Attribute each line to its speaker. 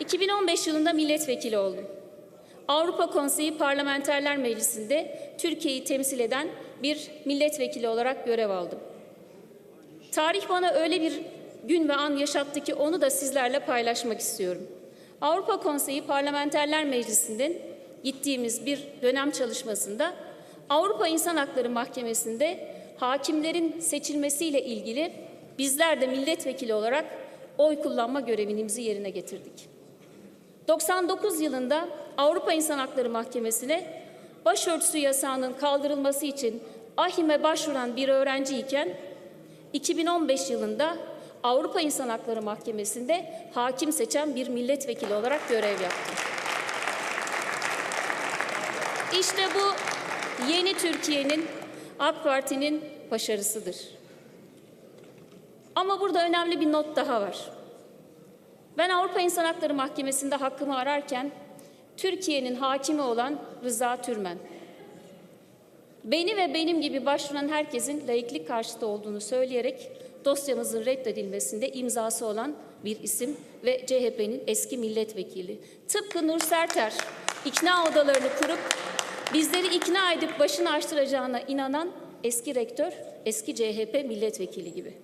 Speaker 1: 2015 yılında milletvekili oldum. Avrupa Konseyi Parlamenterler Meclisi'nde Türkiye'yi temsil eden bir milletvekili olarak görev aldım. Tarih bana öyle bir gün ve an yaşattı ki onu da sizlerle paylaşmak istiyorum. Avrupa Konseyi Parlamenterler Meclisi'nden gittiğimiz bir dönem çalışmasında Avrupa İnsan Hakları Mahkemesi'nde hakimlerin seçilmesiyle ilgili bizler de milletvekili olarak oy kullanma görevimizi yerine getirdik. 99 yılında Avrupa İnsan Hakları Mahkemesi'ne başörtüsü yasağının kaldırılması için AHİM'e başvuran bir öğrenciyken 2015 yılında Avrupa İnsan Hakları Mahkemesi'nde hakim seçen bir milletvekili olarak görev yaptım. İşte bu yeni Türkiye'nin AK Parti'nin başarısıdır. Ama burada önemli bir not daha var. Ben Avrupa İnsan Hakları Mahkemesi'nde hakkımı ararken Türkiye'nin hakimi olan Rıza Türmen, beni ve benim gibi başvuran herkesin laiklik karşıtı olduğunu söyleyerek dosyamızın reddedilmesinde imzası olan bir isim ve CHP'nin eski milletvekili. Tıpkı Nur Serter ikna odalarını kurup bizleri ikna edip başını açtıracağına inanan eski rektör, eski CHP milletvekili gibi.